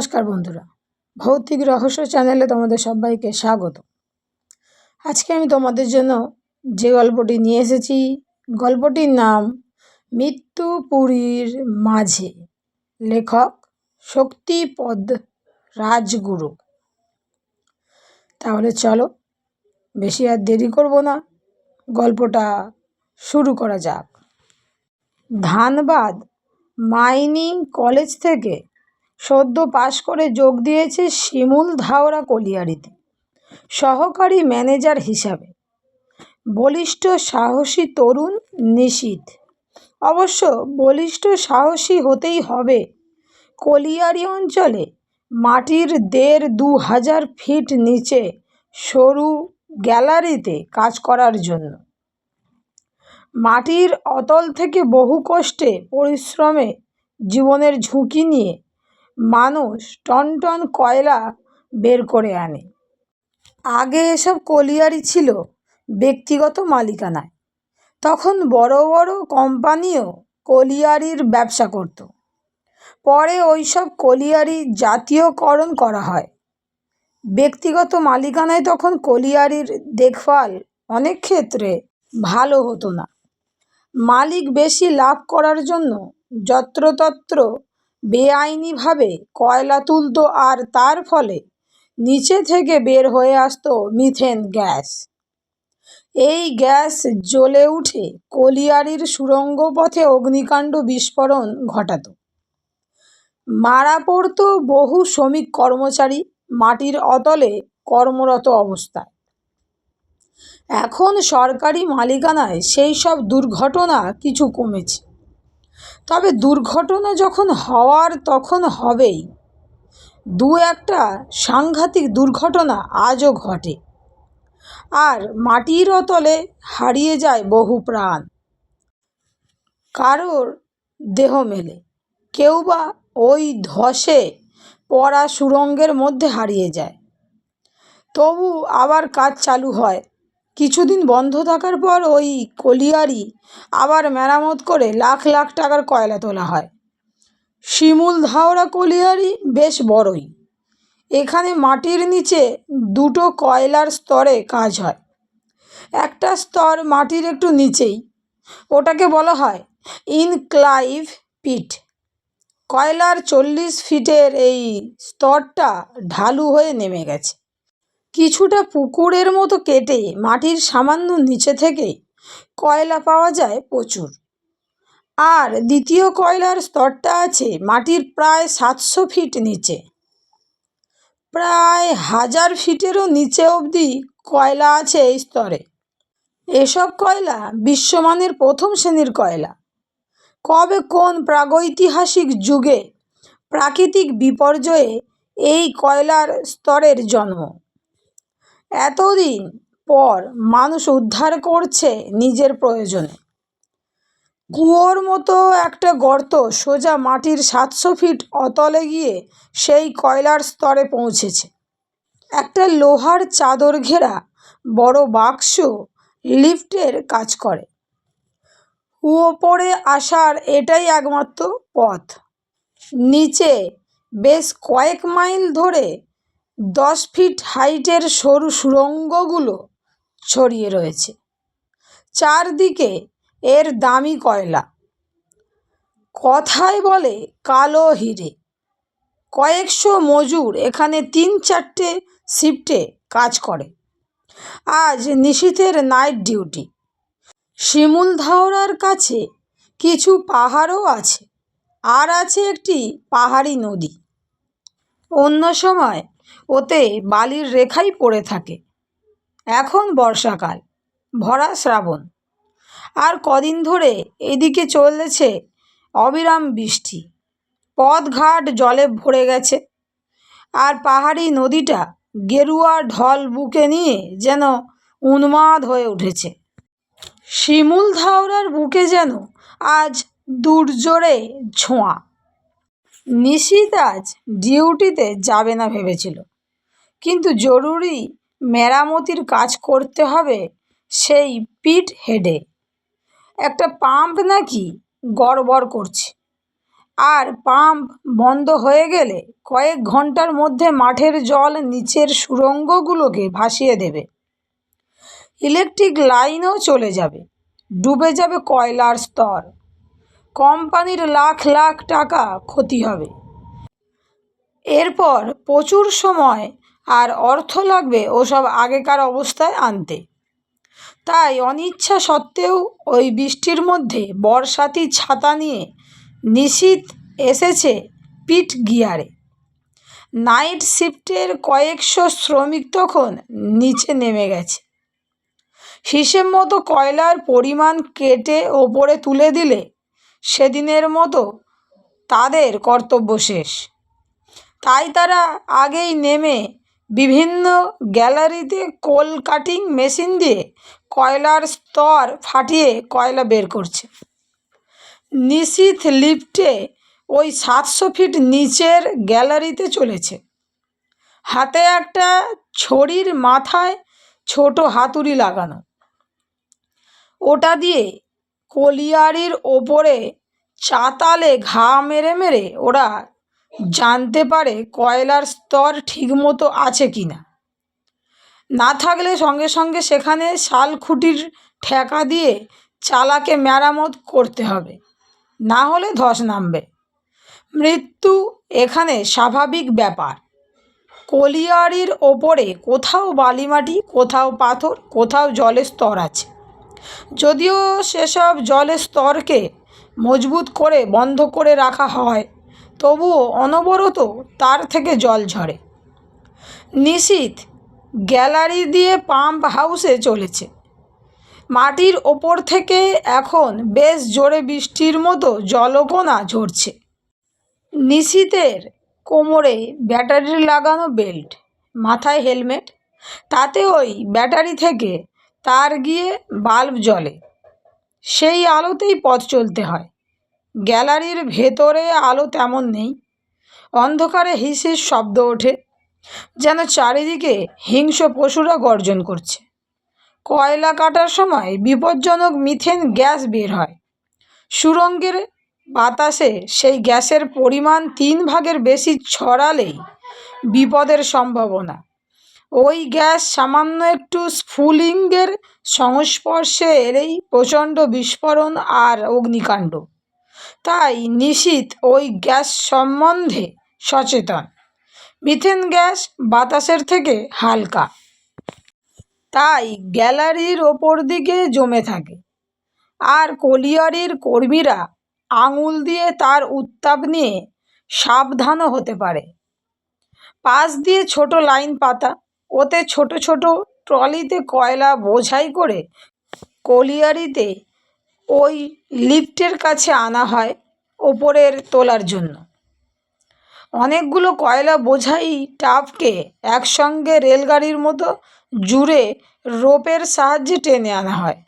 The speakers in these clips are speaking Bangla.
নমস্কার বন্ধুরা। ভৌতিক রহস্য চ্যানেলে তোমাদের সবাইকে স্বাগত। আজকে আমি তোমাদের জন্য যে গল্পটি নিয়ে এসেছি, গল্পটির নাম মৃত্যু পুরীর মাঝে। লেখক শক্তিপদ রাজগুরু। তাহলে চলো, বেশি আর দেরি করব না। গল্পটা শুরু করা যাক। ধানবাদ মাইনিং কলেজ থেকে সদ্য পাশ করে যোগ দিয়েছে শিমুল ধাওরা কলিয়ারিতে, সহকারী ম্যানেজার হিসাবে। বলিষ্ঠ সাহসী তরুণ নিশীথ। অবশ্য বলিষ্ঠ সাহসী হতেই হবে। কলিয়ারি অঞ্চলে মাটির দেড় দু হাজার ফিট নিচে সরু গ্যালারিতে কাজ করার জন্য। মাটির অতল থেকে বহু কষ্টে পরিশ্রমে জীবনের ঝুঁকি নিয়ে মানুষ টন টন কয়লা বের করে আনে। আগে এসব কলিয়ারি ছিল ব্যক্তিগত মালিকানায়। তখন বড় বড় কোম্পানিও কলিয়ারির ব্যবসা করত। পরে ওইসব কলিয়ারি জাতীয়করণ করা হয়। ব্যক্তিগত মালিকানায় তখন কলিয়ারির দেখভাল অনেক ক্ষেত্রে ভালো হতো না। মালিক বেশি লাভ করার জন্য যত্রতত্র বেআইনিভাবে কয়লা তুলত আর তার ফলে নিচে থেকে বের হয়ে আসতো মিথেন গ্যাস। এই গ্যাস জ্বলে উঠে কলিয়ারির সুড়ঙ্গ পথে অগ্নিকাণ্ড বিস্ফোরণ ঘটাত। মারা পড়তো বহু শ্রমিক কর্মচারী মাটির অতলে কর্মরত অবস্থায়। এখন সরকারি মালিকানায় সেই সব দুর্ঘটনা কিছু কমেছে। তবে দুর্ঘটনা যখন হওয়ার তখন হবেই। দু একটা সাংঘাতিক দুর্ঘটনা আজও ঘটে। আর মাটির অতলে হারিয়ে যায় বহু প্রাণ। কারোর দেহ মেলে, কেউ বা ওই ধসে পড়া সুরঙ্গের মধ্যে হারিয়ে যায়। তবু আবার কাজ চালু হয় কিছুদিন বন্ধ থাকার পর ওই কলিয়ারি আবার মেরামত করে লাখ লাখ টাকার কয়লা তোলা হয়। শিমুল ধাওড়া কলিয়ারি বেশ বড়ই। এখানে মাটির নিচে দুটো কয়লার স্তরে কাজ হয়। একটা স্তর মাটির একটু নিচেই, ওটাকে বলা হয় ইনক্লাইভ পিট। কয়লার চল্লিশ ফিটের এই স্তরটা ঢালু হয়ে নেমে গেছে। কিছুটা পুকুরের মতো কেটে মাটির সামান্য নিচে থেকে কয়লা পাওয়া যায় প্রচুর। আর দ্বিতীয় কয়লার স্তরটা আছে মাটির প্রায় সাতশো ফিট নিচে। প্রায় হাজার ফিটেরও নিচে অবধি কয়লা আছে এই স্তরে। এসব কয়লা বিশ্বমানের প্রথম শ্রেণির কয়লা। কবে কোন প্রাগৈতিহাসিক যুগে প্রাকৃতিক বিপর্যয়ে এই কয়লার স্তরের জন্ম? এতদিন পর মানুষ উদ্ধার করছে নিজের প্রয়োজনে। কুয়োর মতো একটা গর্ত সোজা মাটির সাতশো ফিট অতলে গিয়ে সেই কয়লার স্তরে পৌঁছেছে। একটা লোহার চাদর ঘেরা বড় বাক্স লিফটের কাজ করে। ওপরে আসার এটাই একমাত্র পথ। নিচে বেশ কয়েক মাইল ধরে দশ ফিট হাইটের সরু সুড়ঙ্গগুলো ছড়িয়ে রয়েছে। চারদিকে এর দামি কয়লা। কথায় বলে কালো হিরে। কয়েকশো মজুর এখানে তিন চারটে শিফটে কাজ করে। আজ নিশীথের নাইট ডিউটি। শিমুল ধাওড়ার কাছে কিছু পাহাড়ও আছে। আর আছে একটি পাহাড়ি নদী। অন্য সময় ওতে বালির রেখাই পড়ে থাকে। এখন বর্ষাকাল, ভরা শ্রাবণ। আর কদিন ধরে এদিকে চলেছে অবিরাম বৃষ্টি। পথঘাট জলে ভরে গেছে। আর পাহাড়ি নদীটা গেরুয়া ঢল বুকে নিয়ে যেন উন্মাদ হয়ে উঠেছে। শিমুল ধাওরার বুকে যেন আজ দুর্জোরে ছোঁয়া। নিশীত আজ ডিউটিতে যাবে না ভেবেছিল। কিন্তু জরুরি মেরামতির কাজ করতে হবে সেই পিট হেডে। একটা পাম্প নাকি গড়বড় করছে। আর পাম্প বন্ধ হয়ে গেলে কয়েক ঘণ্টার মধ্যে মাঠের জল নিচের সুড়ঙ্গগুলোকে ভাসিয়ে দেবে। ইলেকট্রিক লাইনও চলে যাবে, ডুবে যাবে কয়লার স্তর। কোম্পানির লাখ লাখ টাকা ক্ষতি হবে। এরপর প্রচুর সময় আর অর্থ লাগবে ওসব আগেকার অবস্থায় আনতে। তাই অনিচ্ছা সত্ত্বেও ওই বৃষ্টির মধ্যে বর্ষাতি ছাতা নিয়ে নিশীথ এসেছে পিট গিয়ারে। নাইট শিফটের কয়েকশো শ্রমিক তখন নিচে নেমে গেছে। হিসেব মতো কয়লার পরিমাণ কেটে ওপরে তুলে দিলে সেদিনের মতো তাদের কর্তব্য শেষ। তাই তারা আগেই নেমে বিভিন্ন গ্যালারিতে কোল কাটিং মেশিন দিয়ে কয়লার স্তর ফাটিয়ে কয়লা বের করছে। নিশীথ লিফটে ওই সাতশো ফিট নিচের গ্যালারিতে চলেছে। হাতে একটা ছড়ির মাথায় ছোট হাতুড়ি লাগানো। ওটা দিয়ে কলিয়ারির ওপরে চাতালে ঘা মেরে মেরে ওরা জানতে পারে কয়লার স্তর ঠিকমতো আছে কি না। না থাকলে সঙ্গে সঙ্গে সেখানে শাল খুঁটির ঠেকা দিয়ে চালাকে মেরামত করতে হবে, না হলে ধস নামবে। মৃত্যু এখানে স্বাভাবিক ব্যাপার। কলিয়ারির ওপরে কোথাও বালিমাটি, কোথাও পাথর, কোথাও জলের স্তর আছে। যদিও সেসব জলের স্তরকে মজবুত করে বন্ধ করে রাখা হয় তবুও অনবরত তার থেকে জল ঝরে। নিশীথ গ্যালারি দিয়ে পাম্প হাউসে চলেছে। মাটির ওপর থেকে এখন বেশ জোরে বৃষ্টির মতো জলকণা ঝরছে। নিশীথের কোমরে ব্যাটারি লাগানো বেল্ট, মাথায় হেলমেট, তাতে ওই ব্যাটারি থেকে তার গিয়ে বাল্ব জ্বলে। সেই আলোতেই পথ চলতে হয়। গ্যালারির ভেতরে আলো তেমন নেই। অন্ধকারে হিসির শব্দ ওঠে, যেন চারিদিকে হিংস্র পশুরা গর্জন করছে। কয়লা কাটার সময় বিপজ্জনক মিথেন গ্যাস বের হয়। সুরঙ্গের বাতাসে সেই গ্যাসের পরিমাণ তিন ভাগের বেশি ছড়ালেই বিপদের সম্ভাবনা। ওই গ্যাস সামান্য একটু স্ফুলিঙ্গের সংস্পর্শে এলেই প্রচণ্ড বিস্ফোরণ আর অগ্নিকাণ্ড। তাই নিশীথ ওই গ্যাস সম্বন্ধে সচেতন। মিথেন গ্যাস বাতাসের থেকে হালকা। তাই গ্যালারির ওপর দিকে জমে থাকে। আর কলিয়ারির কর্মীরা আঙুল দিয়ে তার উত্তাপ নিয়ে সাবধানও হতে পারে। পাশ দিয়ে ছোট লাইন পাতা, ওতে ছোট ছোট ট্রলিতে কয়লা বোঝাই করে কলিয়ারিতে ওই লিফটের কাছে আনা হয় ওপরের তোলার জন্য। অনেকগুলো কয়লা বোঝাই টাপকে একসঙ্গে রেলগাড়ির মতো জুড়ে রোপের সাহায্যে টেনে আনা হয়।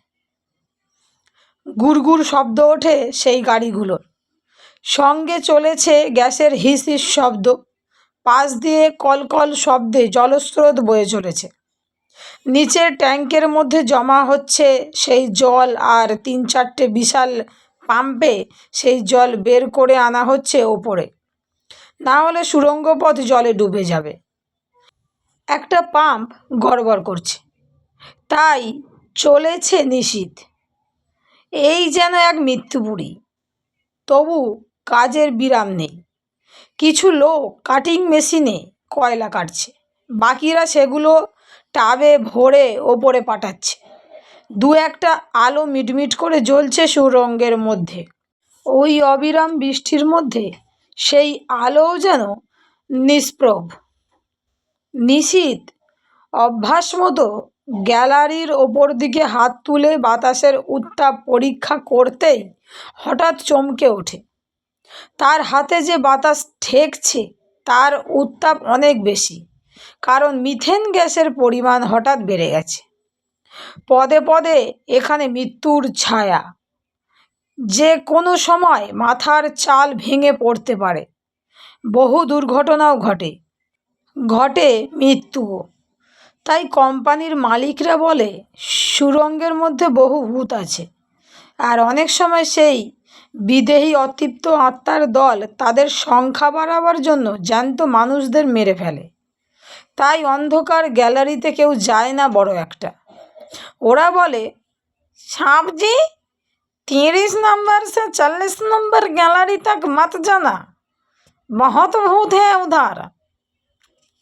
গুড়গুড় শব্দ ওঠে সেই গাড়িগুলোর। সঙ্গে চলেছে গ্যাসের হিস হিস শব্দ। পাশ দিয়ে কলকল শব্দে জলস্রোত বয়ে চলেছে। নিচের ট্যাঙ্কের মধ্যে জমা হচ্ছে সেই জল আর তিন চারটে বিশাল পাম্পে সেই জল বের করে আনা হচ্ছে ওপরে। না হলে সুড়ঙ্গ পথ জলে ডুবে যাবে। একটা পাম্প গড়বড় করছে। তাই চলেছে নিশীথ এই যেন এক মৃত্যুপুরী তবু কাজের বিরাম নেই। কিছু লোক কাটিং মেশিনে কয়লা কাটছে। বাকিরা সেগুলো টাবে ভরে ওপরে পাঠাচ্ছে। দু একটা আলো মিটমিট করে জ্বলছে সুরঙ্গের মধ্যে। ওই অবিরাম বৃষ্টির মধ্যে সেই আলোও যেন নিষ্প্রভ। নিশীথ অভ্যাস মতো গ্যালারির ওপর দিকে হাত তুলে বাতাসের উত্তাপ পরীক্ষা করতেই হঠাৎ চমকে ওঠে। তার হাতে যে বাতাস ঠেকছে, তার উত্তাপ অনেক বেশি। কারণ মিথেন গ্যাসের পরিমাণ হঠাৎ বেড়ে গেছে। পদে পদে এখানে মৃত্যুর ছায়া। যে কোনো সময় মাথার চাল ভেঙে পড়তে পারে। বহু দুর্ঘটনাও ঘটে। ঘটে মৃত্যুও। তাই কোম্পানির মালিকরা বলে, সুরঙ্গের মধ্যে বহু ভূত আছে। আর অনেক সময় সেই বিদেহী অতৃপ্ত আত্মার দল তাদের সংখ্যা বাড়াবার জন্য জ্যান্ত মানুষদের মেরে ফেলে। তাই অন্ধকার গ্যালারিতে কেউ যায় না বড় একটা। ওরা বলে সাঁপজি তিরিশ নম্বর সে চল্লিশ নম্বর গ্যালারি তাক মত জানা। বহুত ভূত হ্যাঁ উধার।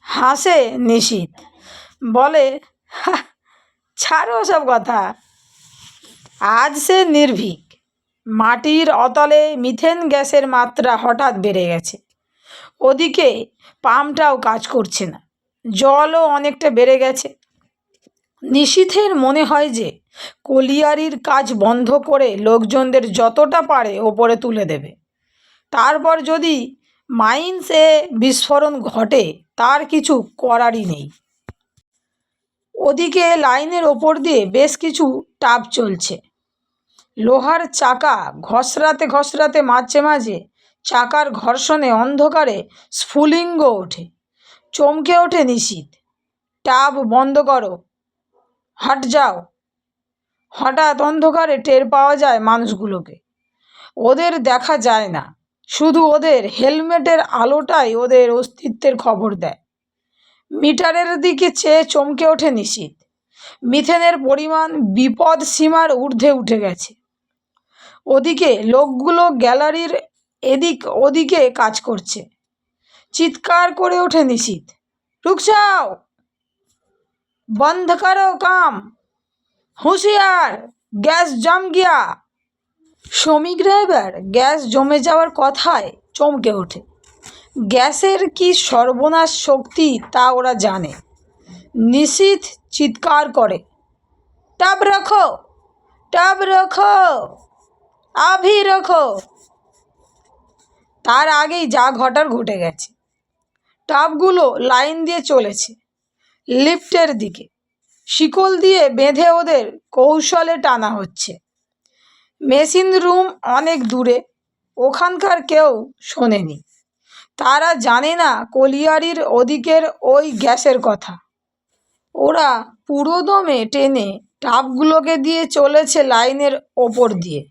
হাসে নিশিত। বলে ছাড়ো সব কথা। আজ সে নির্ভীক। মাটির অতলে মিথেন গ্যাসের মাত্রা হঠাৎ বেড়ে গেছে। ওদিকে পাম্পটাও কাজ করছে না। জলও অনেকটা বেড়ে গেছে। নিশীথের মনে হয় যে, কলিয়ারির কাজ বন্ধ করে লোকজনদের যতটা পারে ওপরে তুলে দেবে। তারপর যদি মাইন্সে বিস্ফোরণ ঘটে, তার কিছু করারই নেই। ওদিকে লাইনের ওপর দিয়ে বেশ কিছু টাপ চলছে। লোহার চাকা ঘসরাতে ঘসরাতে মাঝে মাঝে চাকার ঘর্ষণে অন্ধকারে স্ফুলিঙ্গ ওঠে। চমকে ওঠে নিশীত। টাপ বন্ধ করো। হট যাও। হঠাৎ অন্ধকারে টের পাওয়া যায় মানুষগুলোকে। ওদের দেখা যায় না। শুধু ওদের হেলমেটের আলোটাই ওদের অস্তিত্বের খবর দেয়। মিটারের দিকে চেয়ে চমকে ওঠে নিশীত। মিথেনের পরিমাণ বিপদ সীমার ঊর্ধ্বে উঠে গেছে। ওদিকে লোকগুলো গ্যালারির এদিক ওদিকে কাজ করছে। চিৎকার করে ওঠে নিশীত রুক যাও বন্ধ করো কাম। হুঁশিয়ার! গ্যাস জম গিয়া। শ্রমিকরা এবার গ্যাস জমে যাওয়ার কথায় চমকে ওঠে। গ্যাসের কি সর্বনাশ শক্তি তা ওরা জানে। নিশীথ চিৎকার করে, টাব রাখো! টাব রাখো! আভি রাখো! তার আগেই যা ঘটার ঘটে গেছে। টাবগুলো লাইন দিয়ে চলেছে। লিফটের দিকে। শিকল দিয়ে বেঁধে ওদের কৌশলে টানা হচ্ছে। মেশিন রুম অনেক দূরে। ওখানকার কেউ শোনেনি। তারা জানে না কলিয়ারির ওদিকের ওই গ্যাসের কথা। ওরা পুরোদমে টেনে টাবগুলোকে দিয়ে চলেছে লাইনের ওপর দিয়ে।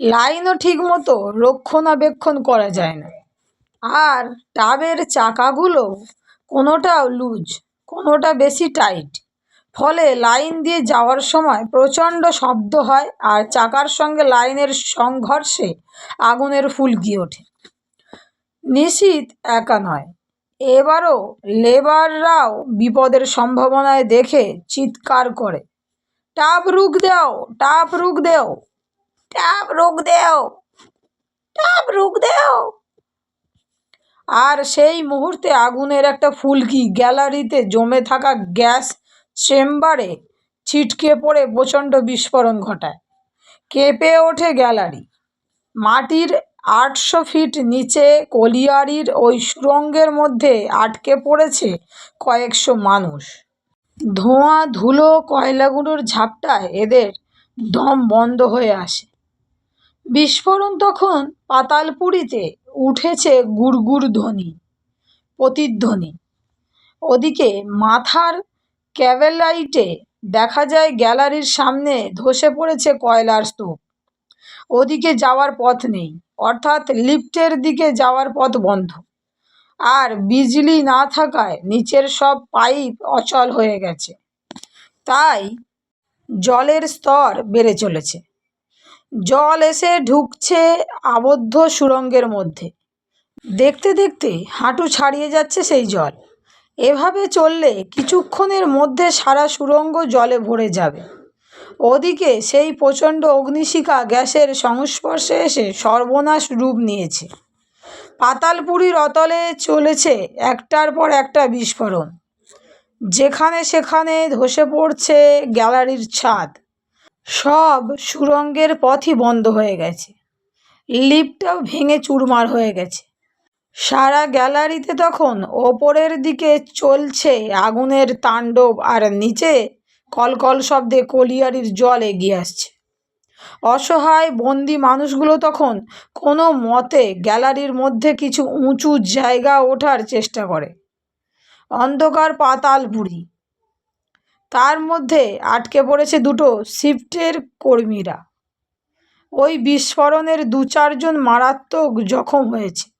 লাইনও ঠিকমতো রক্ষণাবেক্ষণ করা যায় না। আর টাবের চাকাগুলো কোনোটাও লুজ, কোনোটা বেশি টাইট। ফলে লাইন দিয়ে যাওয়ার সময় প্রচণ্ড শব্দ হয় আর চাকার সঙ্গে লাইনের সংঘর্ষে আগুনের ফুলকি ওঠে। নিশীত একা নয়, এবারও লেবাররাও বিপদের সম্ভাবনায় দেখে চিৎকার করে টাপ রুখ দেও টাপ রুক দেও টাপ রুক দেও টাপ রুক দেও। আর সেই মুহূর্তে আগুনের একটা ফুলকি গ্যালারিতে জমে থাকা গ্যাস চেম্বারে ছিটকে পড়ে প্রচণ্ড বিস্ফোরণ ঘটায়। কেঁপে ওঠে গ্যালারি। মাটির আটশো ফিট নিচে কলিয়ারির ওই সুরঙ্গের মধ্যে আটকে পড়েছে কয়েকশো মানুষ। ধোঁয়া, ধুলো, কয়লাগুলোর ঝাপটায় এদের দম বন্ধ হয়ে আসে। বিস্ফোরণ তখন পাতালপুরীতে উঠেছে গুড়গুড় ধ্বনি, প্রতিধ্বনি। ওদিকে মাথার ক্যাভেলাইটে দেখা যায় গ্যালারির সামনে ধসে পড়েছে কয়লার স্তূপ। ওদিকে যাওয়ার পথ নেই, অর্থাৎ লিফটের দিকে যাওয়ার পথ বন্ধ। আর বিজলি না থাকায় নিচের সব পাইপ অচল হয়ে গেছে। তাই জলের স্তর বেড়ে চলেছে। জল এসে ঢুকছে আবদ্ধ সুরঙ্গের মধ্যে। দেখতে দেখতে হাঁটু ছাড়িয়ে যাচ্ছে সেই জল। এভাবে চললে কিছুক্ষণের মধ্যে সারা সুরঙ্গ জলে ভরে যাবে। ওদিকে সেই প্রচণ্ড অগ্নিশিখা গ্যাসের সংস্পর্শে এসে সর্বনাশ রূপ নিয়েছে। পাতালপুরীর অতলে চলেছে একটার পর একটা বিস্ফোরণ। যেখানে সেখানে ধসে পড়ছে গ্যালারির ছাদ। সব সুরঙ্গের পথই বন্ধ হয়ে গেছে। লিফটটাও ভেঙে চুরমার হয়ে গেছে। সারা গ্যালারিতে তখন ওপরের দিকে চলছে আগুনের তাণ্ডব আর নিচে কলকল শব্দে কলিয়ারির জল এগিয়ে আসছে। অসহায়, বন্দি মানুষগুলো তখন কোনো মতে গ্যালারির মধ্যে কিছু উঁচু জায়গা ওঠার চেষ্টা করে। অন্ধকার পাতালপুরি তার মধ্যে আটকে পড়েছে দুটো শিফটের কর্মীরা। ওই বিস্ফোরণের দু চারজন মারাত্মক জখম হয়েছে।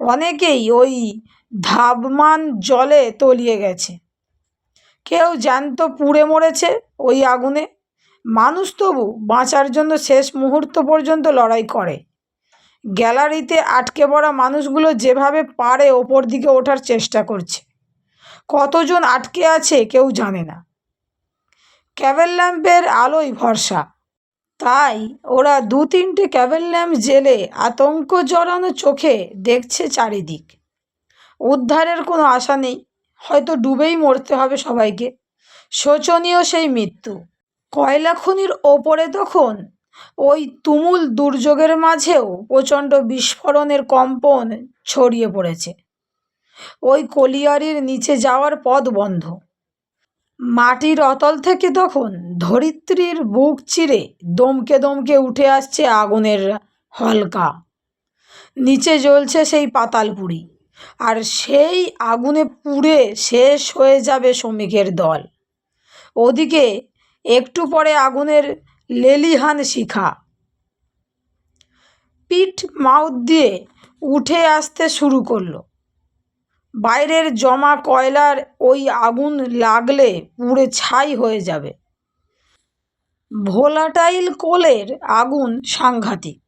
অনেকেই ওই ধাবমান জলে তলিয়ে গেছে। কেউ জ্যান্ত পুড়ে মরেছে ওই আগুনে। মানুষ তবু বাঁচার জন্য শেষ মুহূর্ত পর্যন্ত লড়াই করে। গ্যালারিতে আটকে পড়া মানুষগুলো যেভাবে পারে ওপর দিকে ওঠার চেষ্টা করছে। কতজন আটকে আছে কেউ জানে না। ক্যাবেল ল্যাম্পের আলোই ভরসা। তাই ওরা দু তিনটে ক্যাবেল ল্যাম্প জেলে আতঙ্ক জড়ানো চোখে দেখছে চারিদিক। উদ্ধারের কোনো আশা নেই। হয়তো ডুবেই মরতে হবে সবাইকে। শোচনীয় সেই মৃত্যু। কয়লা খনির ওপরে তখন ওই তুমুল দুর্যোগের মাঝেও প্রচণ্ড বিস্ফোরণের কম্পন ছড়িয়ে পড়েছে। ওই কলিয়ারির নিচে যাওয়ার পথ বন্ধ। মাটির অতল থেকে তখন ধরিত্রীর বুক চিরে দমকে দমকে উঠে আসছে আগুনের হলকা। নিচে জ্বলছে সেই পাতালপুরি আর সেই আগুনে পুড়ে শেষ হয়ে যাবে শ্রমিকের দল। ওদিকে একটু পরে আগুনের লেলিহান শিখা। পিঠ মাউথ দিয়ে উঠে আসতে শুরু করল। বাইরের জমা কয়লার ওই আগুন লাগলে পুড়ে ছাই হয়ে যাবে। ভোলাটাইল কোলের আগুন সাংঘাতিক।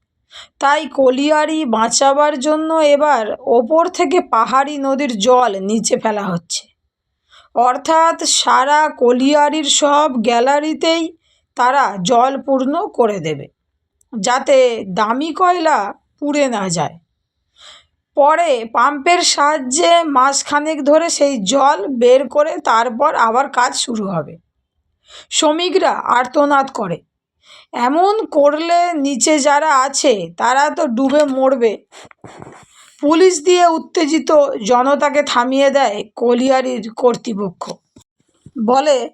তাই কলিয়ারি বাঁচাবার জন্য এবার ওপর থেকে পাহাড়ি নদীর জল নিচে ফেলা হচ্ছে। অর্থাৎ সারা কলিয়ারির সব গ্যালারিতেই তারা জল পূর্ণ করে দেবে, যাতে দামি কয়লা পুড়ে না যায়। পরে পাম্পের সাহায্যে মাসখানেক ধরে সেই জল বের করে তারপর আবার কাজ শুরু হবে। শ্রমিকরা আর্তনাদ করে। এমন করলে নিচে যারা আছে, তারা তো ডুবে মরবে। পুলিশ দিয়ে উত্তেজিত জনতাকে থামিয়ে দেয় কলিয়ারির কর্তৃপক্ষ। বলে,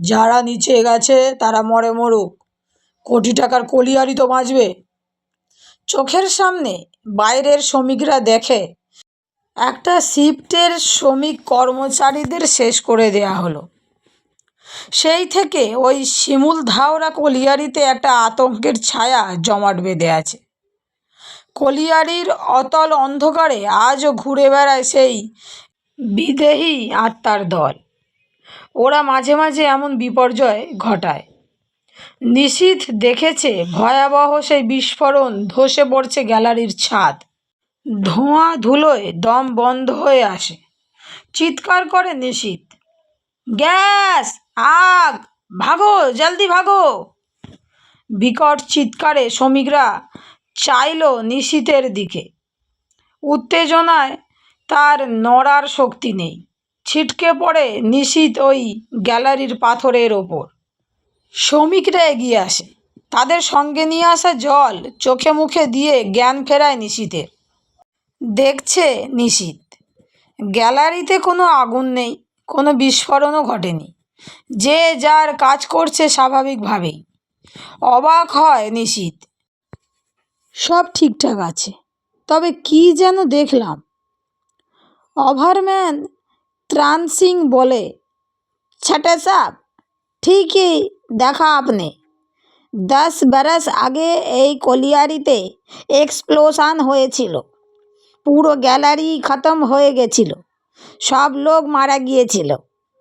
যারা নিচে গেছে, তারা মরে মরুক। কোটি টাকার কলিয়ারি তো বাঁচবে। চোখের সামনে বাইরের শ্রমিকরা দেখে, একটা শিফটের শ্রমিক কর্মচারীদের শেষ করে দেয়া হলো। সেই থেকে ওই শিমুল ধাওরা কলিয়ারিতে একটা আতঙ্কের ছায়া জমাট বেঁধে আছে। কলিয়ারির অতল অন্ধকারে আজও ঘুরে বেড়ায় সেই বিদেহী আত্মার দল। ওরা মাঝে মাঝে এমন বিপর্যয় ঘটায়। নিশীথ দেখেছে ভয়াবহ সেই বিস্ফোরণ, ধসে পড়ছে গ্যালারির ছাদ। ধোঁয়া ধুলোয় দম বন্ধ হয়ে আসে। চিৎকার করে নিশীথ গ্যাস, আগ, ভাগো, জলদি ভাগো! বিকট চিৎকারে শ্রমিকরা চাইল নিশীথের দিকে। উত্তেজনায় তার নড়ার শক্তি নেই। ছিটকে পড়ে নিশীথ ওই গ্যালারির পাথরের ওপর। শ্রমিকরা এগিয়ে আসে তাদের সঙ্গে নিয়ে আসা জল চোখে মুখে দিয়ে জ্ঞান ফেরায় নিশীথের দেখছে নিশীত গ্যালারিতে কোনো আগুন নেই, কোনো বিস্ফোরণও ঘটেনি। যে যার কাজ করছে স্বাভাবিকভাবেই। অবাক হয় নিশীত সব ঠিকঠাক আছে, তবে কি যেন দেখলাম। ওভারম্যান ত্রাণ সিং বলে ছাটা সাপ ঠিকই দেখা আপনি। দশ বরস আগে এই কলিয়ারিতে এক্সপ্লোশন হয়েছিল। পুরো গ্যালারি খতম হয়ে গেছিল। সব লোক মারা গিয়েছিল।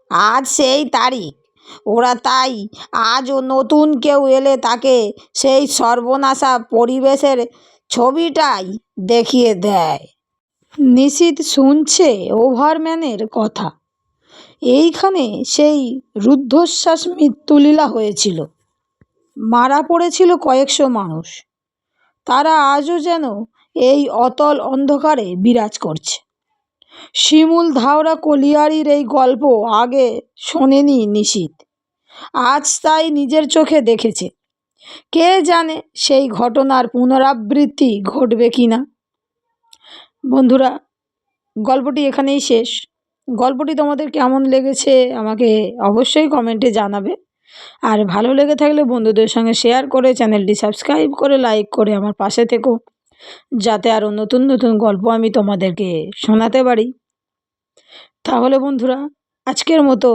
আজ সেই তারিখ। ওরা তাই আজও নতুন কেউ এলে তাকে সেই সর্বনাশা পরিবেশের ছবিটাই দেখিয়ে দেয়। নিশীথ শুনছে ওভারম্যানের কথা। এইখানে সেই রুদ্ধশ্বাস মৃত্যুলীলা হয়েছিল। মারা পড়েছিল কয়েকশো মানুষ। তারা আজও যেন এই অতল অন্ধকারে বিরাজ করছে। শিমুল ধাওরা কলিয়ারির এই গল্প আগে শোনেনি নিশীথ আজ তাই নিজের চোখে দেখেছে। কে জানে সেই ঘটনার পুনরাবৃত্তি ঘটবে কি না বন্ধুরা, গল্পটি এখানেই শেষ। গল্পটি তোমাদের কেমন লেগেছে আমাকে অবশ্যই কমেন্টে জানাবে। আর ভালো লেগে থাকলে বন্ধুদের সঙ্গে শেয়ার করে চ্যানেলটি সাবস্ক্রাইব করে লাইক করে আমার পাশে থেকো, যাতে আরও নতুন নতুন গল্প আমি তোমাদেরকে শোনাতে পারি। তাহলে বন্ধুরা, আজকের মতো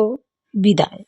বিদায়।